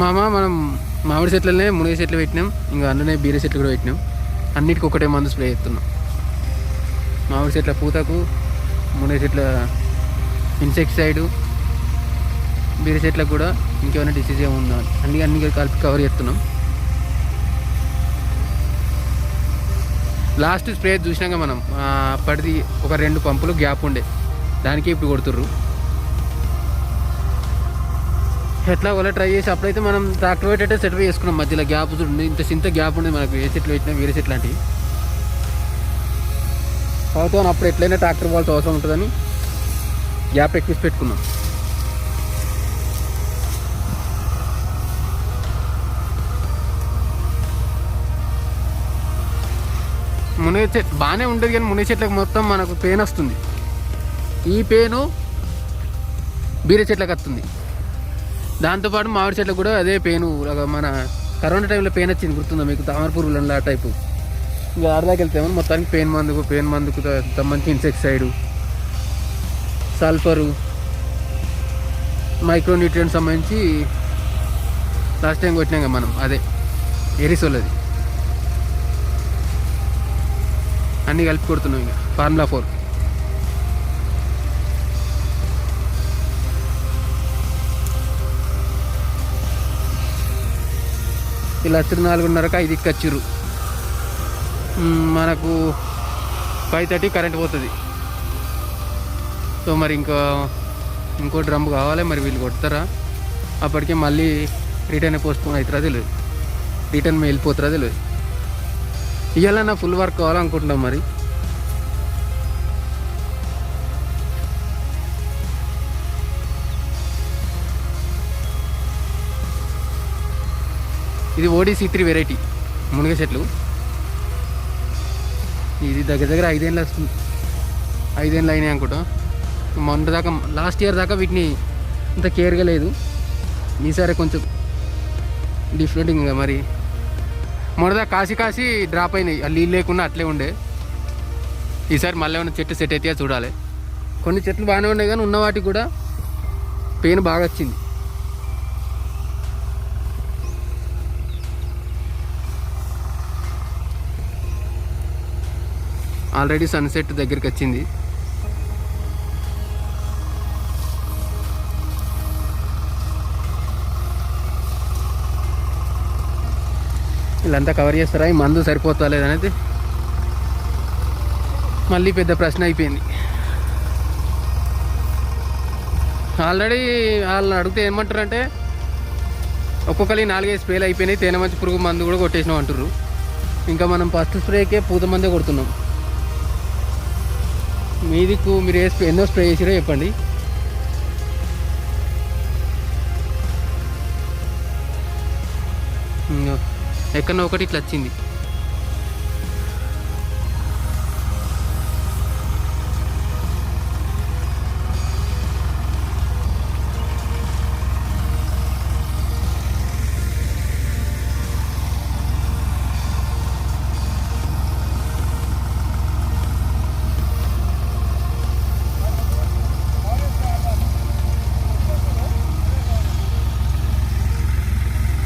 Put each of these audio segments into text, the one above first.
మామ మనం మామిడి చెట్లనే మునగ చెట్లు పెట్టినాం. ఇంకా అందులోనే బీర చెట్లు కూడా పెట్టినాం. అన్నిటికీ ఒకటే మందు స్ప్రే చేస్తున్నాం. మామిడి చెట్ల పూతకు మునగ చెట్ల ఇన్సెక్టిసైడ్ బీర చెట్లకు కూడా ఇంకేమైనా డిసీజ్ ఏమి అన్ని అన్ని కలిపి కవర్ చేస్తున్నాం. లాస్ట్ స్ప్రే చూసినాక మనం అప్పటిది ఒక రెండు పంపులు గ్యాప్ ఉండే. దానికి ఇప్పుడు కొడుతుర్రు. ఎట్లా వాళ్ళ ట్రై చేసి అప్పుడైతే మనం ట్రాక్టర్ పెట్టే సెట్ చేసుకున్నాం మధ్యలో గ్యాప్ ఉంది ఇంత చింత గ్యాప్ ఉంది మనకు ఏ చెట్లు పెట్టినా వేరే చెట్లు లాంటివి. కాబట్టి మనం అప్పుడు ఎట్లయినా ట్రాక్టర్ వాళ్ళతో అవసరం ఉంటుందని గ్యాప్ ఎక్కువ పెట్టుకున్నాం. మునగ చెట్టు బాగానే ఉంటుంది కానీ మునగ చెట్లకు మొత్తం మనకు పెయిన్ వస్తుంది. ఈ పెయిన్ బీరే చెట్లకు వస్తుంది దాంతోపాటు మామిడి చెట్లకు కూడా అదే పెయిన్ మన కరోనా టైంలో పెయిన్ వచ్చింది గుర్తుందా మీకు? తామర పురుగులు ఆ టైపు. ఇంకా ఆడదాకి వెళ్తేమో మొత్తానికి పెయిన్ మందుకు పెయిన్ మందుకు మంచి సంబంధించి ఇన్సెక్సైడ్ సల్ఫరు మైక్రోన్యూట్రియంట్ సంబంధించి లాస్ట్ టైం కొట్టినాం కదా మనం అదే. ఎరిసోల్ అది అన్నీ కలిపి కొడుతున్నాం ఇంకా. Formula four. ఇలా వచ్చి నాలుగున్నరకు ఐదుకి వచ్చిర్రు. మనకు ఫైవ్ థర్టీ కరెంట్ పోతుంది. సో మరి ఇంకా ఇంకో డ్రమ్ కావాలి మరి వీళ్ళు కొడతారా? అప్పటికే మళ్ళీ రిటర్న్ పోస్ట్పోన్ అవుతారా తెలియదు రిటర్న్ వెళ్ళిపోతారా తెలియదు ఇవాళ నా ఫుల్ వర్క్ కావాలనుకుంటున్నాం మరి. ఇది ఓడిసి త్రీ వెరైటీ మునగ చెట్లు. ఇది దగ్గర దగ్గర ఐదేళ్ళు వస్తుంది. ఐదేళ్ళు అయినాయి అనుకుంటా. మొన్న దాకా లాస్ట్ ఇయర్ దాకా వీటిని అంత కేర్గా లేదు. ఈసారి కొంచెం డిఫరెంట్ ఇంకా మరి. మొన్నదా కాసి కాసి డ్రాప్ అయినాయి. ఆ నీళ్ళు లేకుండా అట్లే ఉండే. ఈసారి మళ్ళీ ఏమైనా చెట్టు సెట్ అయితే చూడాలి. కొన్ని చెట్లు బాగానే ఉన్నాయి కానీ ఉన్న వాటికి కూడా పెయిన్ బాగా వచ్చింది. ఆల్రెడీ సన్సెట్ దగ్గరికి వచ్చింది. వీళ్ళంతా కవర్ చేస్తారా? ఈ మందు సరిపోతా లేదనేది మళ్ళీ పెద్ద ప్రశ్న అయిపోయింది. ఆల్రెడీ వాళ్ళని అడిగితే ఏమంటారంటే ఒక్కొక్కరి నాలుగైదు స్ప్రేలు అయిపోయినాయి తేనె మంచి పురుగు మందు కూడా కొట్టేసినాం అంటారు ఇంకా మనం ఫస్ట్ స్ప్రేకే పూత మందే కొడుతున్నాం. మీదికు మీరు ఏ స్ప్రే ఎన్నో స్ప్రే చేసిరో చెప్పండి. ఇంగో ఎక్కడో ఒకటి ఇట్లా వచ్చింది.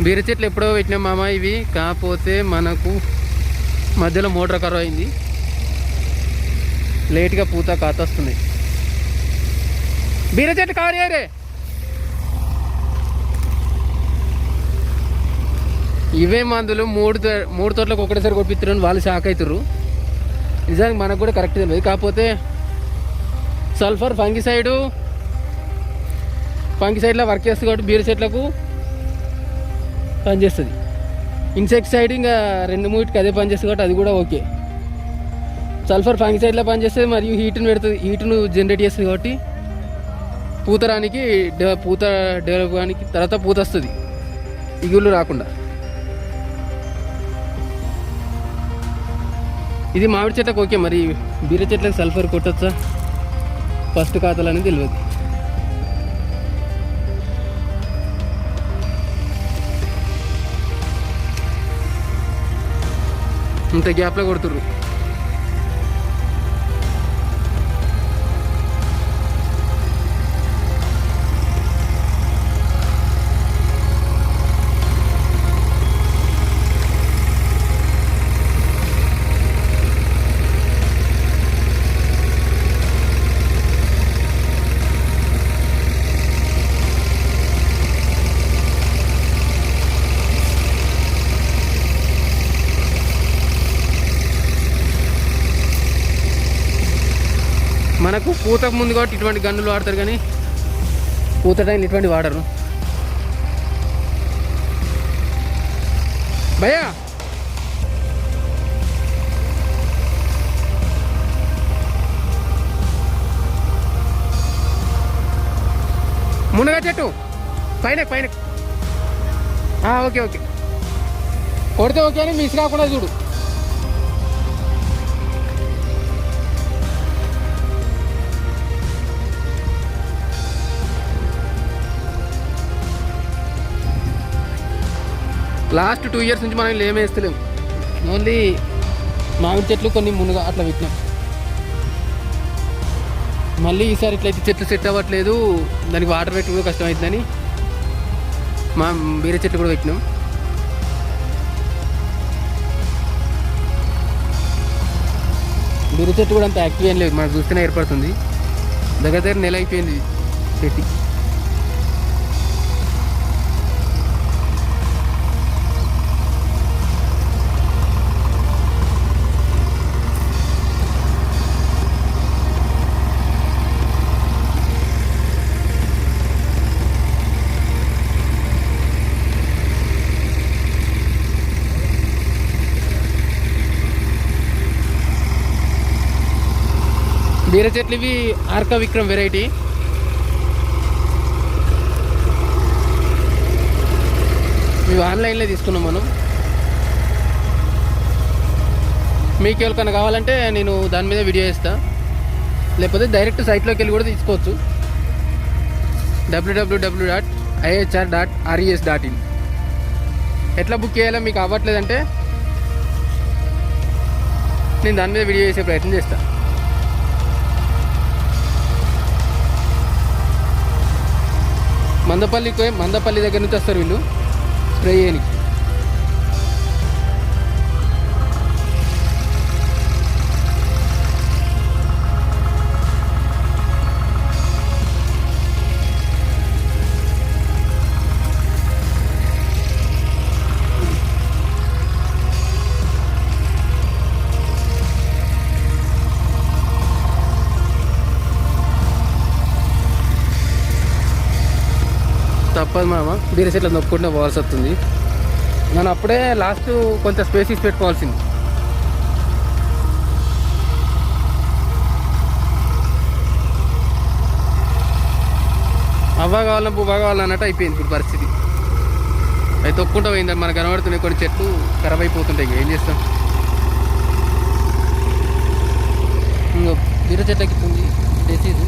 బీర చెట్లు ఎప్పుడో పెట్టినాం మామ ఇవి. కాకపోతే మనకు మధ్యలో మోటార్ కరువు అయింది. లేట్గా పూత కాత బీర చెట్లు కవర్ ఇవే మందులు మూడు మూడు తోటలకు ఒకటేసారి కొట్టిస్తున్నారు వాళ్ళు షాక్ అవుతారు నిజానికి మనకు కూడా కరెక్ట్ తెలియదు. కాకపోతే సల్ఫర్ ఫంగిసైడు ఫంగిసైడ్లో వర్క్ చేస్తుంది కాబట్టి బీర చెట్లకు పనిచేస్తుంది. ఇన్సెక్టిసైడ్ ఇంకా రెండు మూటికి అదే పనిచేస్తుంది కాబట్టి అది కూడా ఓకే. సల్ఫర్ ఫంగిసైడ్లో పనిచేస్తుంది మరియు హీట్ను పెడుతుంది. హీట్ను జనరేట్ చేస్తుంది కాబట్టి పూత రానికి పూత డెవలప్ కానీ తర్వాత పూత వస్తుంది. ఇగుళ్ళు రాకుండా. ఇది మామిడి చెట్లకు ఓకే. మరి బీర చెట్లకు సల్ఫర్ కొట్టచ్చా? ఫస్ట్ ఖాతాలు అనేది తెలియదు. ఇంత గ్యాప్లో కొడుతుర్రు. మనకు పూతకు ముందు కాబట్టి ఇటువంటి గన్నులు వాడతారు కానీ పూత టైం ఇటువంటి వాడరు. భయ్యా! మునగ చెట్టు పైన. పైన ఓకే ఓకే. కొడితే ఓకే అని మిస్ కాకుండా చూడు. లాస్ట్ టూ ఇయర్స్ నుంచి మనం ఏమి వేస్తలేము. ఓన్లీ మామిడి చెట్లు కొన్ని మునుగా అట్లా పెట్టినాం. మళ్ళీ ఈసారి ఇట్లయితే చెట్లు సెట్ అవ్వట్లేదు. దానికి వాటర్ పెట్టి కూడా కష్టమవుతుందని మా బీర చెట్లు కూడా పెట్టినాం. బీర చెట్టు కూడా అంత యాక్టివ్ ఏం లేదు. మనకు చూస్తేనే ఏర్పడుతుంది. దగ్గర దగ్గర నెల అయిపోయింది పెట్టి బీర చెట్లు ఇవి ఆర్క విక్రమ్ వెరైటీ. ఇవి ఆన్లైన్లో తీసుకున్నాం మనం. మీకు ఎవరికైనా కావాలంటే నేను దాని మీద వీడియో చేస్తాను లేకపోతే డైరెక్ట్ సైట్లోకి వెళ్ళి కూడా తీసుకోవచ్చు. W W W dot IHR dot RES dot in ఎట్లా బుక్ చేయాలో మీకు అవ్వట్లేదంటే నేను దాని మీద వీడియో చేసే ప్రయత్నం చేస్తాను మందపల్లికి పోయి మందపల్లి దగ్గర నుంచి వస్తారు వీళ్ళు. స్ప్రే చేయడానికి తప్పదు మామ. బీర ఇట్లా నొప్పుకుంటే పోవాల్సి వస్తుంది మనం అప్పుడే లాస్ట్ కొంత స్పేస్ ఇచ్చి పెట్టుకోవాల్సింది. అవ్వ కావాలన్నా పువ్వ కావాలన్నట్టు అయిపోయింది ఇప్పుడు పరిస్థితి. అవి తొక్కుంటూ పోయింది మనకు కనబడుతున్నాయి కొన్ని చెట్లు ఖరాబ్ అయిపోతుంటాయి ఏం చేస్తాం? ఇంకో బీర చెట్టు ఎక్కుతుంది డిసీజ్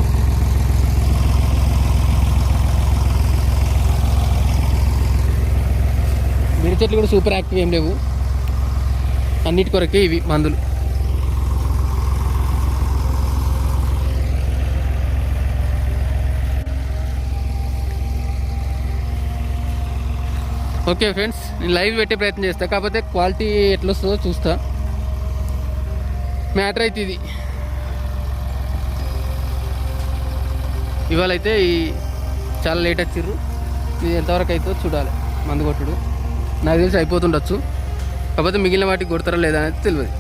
బీర చెట్లు కూడా సూపర్ యాక్టివ్ ఏం లేవు. అన్నిటి కొరకే ఇవి మందులు. ఓకే ఫ్రెండ్స్ నేను లైవ్ పెట్టే ప్రయత్నం చేస్తాను కాకపోతే క్వాలిటీ ఎట్లా వస్తుందో చూస్తా. మ్యాటర్ అయితే ఇది. ఇవాళ అయితే ఈ చాలా లేట్ వచ్చిర్రు. ఇది ఎంతవరకు అవుతుందో చూడాలి. మందు కొట్టుడు. నాకు తెలిసి అయిపోతుండొచ్చు. కాకపోతే మిగిలిన వాటికి కొడతారా లేదా అనేది తెలియదు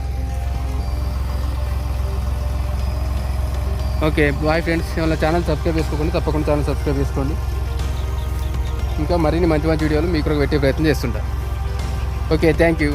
ఓకే బాయ్ ఫ్రెండ్స్. ఏమైనా ఛానల్ సబ్స్క్రైబ్ చేసుకోండి తప్పకుండా ఛానల్ సబ్స్క్రైబ్ చేసుకోండి. ఇంకా మరిన్ని మంచి మంచి వీడియోలు మీకు పెట్టే ప్రయత్నం చేస్తుంటా. Okay thank you.